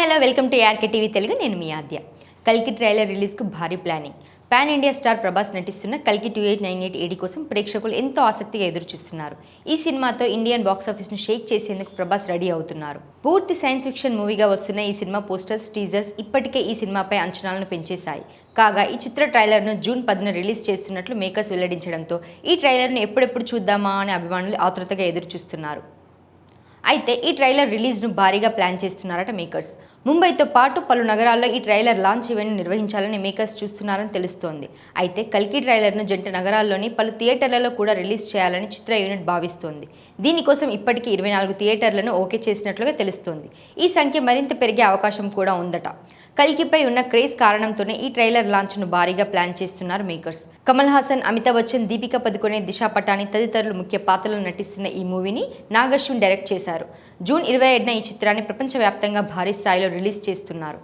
Welcome to ARK TV Telugu. నేను మీ ఆద్య. కల్కి ట్రైలర్ రిలీజ్కు భారీ planning. Pan India star Prabhas నటిస్తున్న కల్కి two eight nine eight AD కోసం ప్రేక్షకులు ఎంతో ఆసక్తిగా ఎదురుచూస్తున్నారు. ఈ సినిమాతో ఇండియన్ బాక్సాఫీస్ను షేక్ చేసేందుకు ప్రభాస్ రెడీ అవుతున్నారు. పూర్తి సైన్స్ ఫిక్షన్ మూవీగా వస్తున్న ఈ సినిమా పోస్టర్స్ టీజర్స్ ఇప్పటికే ఈ సినిమాపై అంచనాలను పెంచేశాయి. కాగా ఈ చిత్ర ట్రైలర్ను జూన్ పదిన రిలీజ్ చేస్తున్నట్లు మేకర్స్ వెల్లడించడంతో ఈ ట్రైలర్ను ఎప్పుడెప్పుడు చూద్దామా అని అభిమానులు ఆతృతగా ఎదురుచూస్తున్నారు. అయితే ఈ ట్రైలర్ రిలీజ్ను భారీగా ప్లాన్ చేస్తున్నారట మేకర్స్. ముంబైతో పాటు పలు నగరాల్లో ఈ ట్రైలర్ లాంచ్ ఈవెంట్ నిర్వహించాలని మేకర్స్ చూస్తున్నారని తెలుస్తోంది. అయితే కల్కి ట్రైలర్ను జంట నగరాల్లోని పలు థియేటర్లలో కూడా రిలీజ్ చేయాలని చిత్ర యూనిట్ భావిస్తోంది. దీనికోసం ఇప్పటికీ ఇరవై నాలుగు థియేటర్లను ఓకే చేసినట్లుగా తెలుస్తోంది. ఈ సంఖ్య మరింత పెరిగే అవకాశం కూడా ఉందట. కల్కిపై ఉన్న క్రేజ్ కారణంతోనే ఈ ట్రైలర్ లాంచ్ను భారీగా ప్లాన్ చేస్తున్నారు మేకర్స్. కమల్ హాసన్ అమితాబ్ బచ్చన్ దీపికా పదుకొనే దిశా పటాని తదితరులు ముఖ్య పాత్రలు నటిస్తున్న ఈ మూవీని నాగశ్విన్ డైరెక్ట్ చేశారు. జూన్ ఇరవై ఏడున ఈ చిత్రాన్ని ప్రపంచవ్యాప్తంగా భారీ స్థాయిలో రిలీజ్ చేస్తున్నారు.